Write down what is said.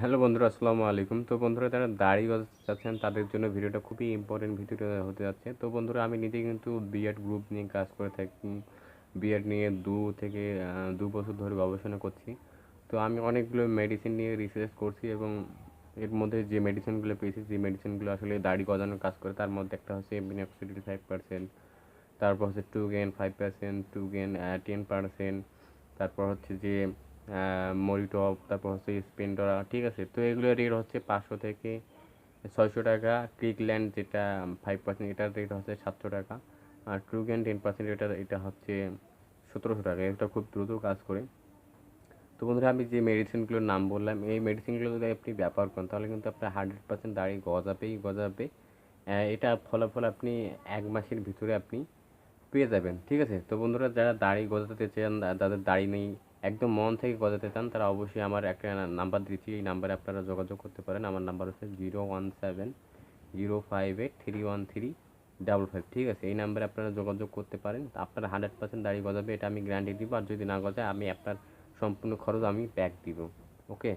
Hello বন্ধুরা, আসসালামু আলাইকুম। তো বন্ধুরা, যারা দাড়ি গজাতে চাচ্ছেন তাদের জন্য ভিডিওটা খুবই ইম্পর্টেন্ট ভিডিও হতে যাচ্ছে। তো বন্ধুরা, আমি নিজে কিন্তু বিএড গ্রুপ নিয়ে কাজ করে থাকি। বিএড নিয়ে দু থেকে দু বছর ধরে গবেষণা করছি। তো আমি অনেকগুলো মেডিসিন নিয়ে রিসার্চ করছি এবং এর মধ্যে যে মেডিসিনগুলো পেয়েছি, যে মেডিসিনগুলো আসলে দাড়ি গজানোর কাজ করে, তার মধ্যে একটা হচ্ছে মিনাক্সিডিল ফাইভ পার্সেন্ট তারপর হচ্ছে to gain five percent to gain ten percent তারপর হচ্ছে যে মরিটপ, তারপর হচ্ছে স্পেন্ডরা, ঠিক আছে? তো এগুলোর রেট হচ্ছে পাঁচশো থেকে ছয়শো টাকা। ক্রিকল্যান্ড যেটা ফাইভ পার্সেন্ট এটার রেট হচ্ছে সাতশো টাকা। আর ট্রুগেন টেন পার্সেন্ট এটা এটা হচ্ছে সতেরোশো টাকা। এটা খুব দ্রুত কাজ করে। তো বন্ধুরা, আমি যে মেডিসিনগুলোর নাম বললাম, এই মেডিসিনগুলো যদি আপনি ব্যবহার করেন, তাহলে কিন্তু আপনার হান্ড্রেড পার্সেন্ট দাড়ি গজাবেই, গজাবে। এটা ফলাফল আপনি এক মাসের ভিতরে আপনি পেয়ে যাবেন, ঠিক আছে? তো বন্ধুরা, যারা দাড়ি গজাতে চান, যাদের দাড়ি নেই একদম মন থেকে গজাতে চান, তারা অবশ্যই আমার একটা নাম্বার দিচ্ছি। এই নাম্বারে আপনারা যোগাযোগ করতে পারেন। আমার নাম্বার হচ্ছে zero one seven zero five eight three one three double five, ঠিক আছে? এই নাম্বারে আপনারা যোগাযোগ করতে পারেন। আপনার হান্ড্রেড পার্সেন্ট দাড়ি গজাবে, এটা আমি গ্যারান্টি দিব। আর যদি না গজায়, আমি আপনার সম্পূর্ণ খরচ আমি ব্যাক দিব। ওকে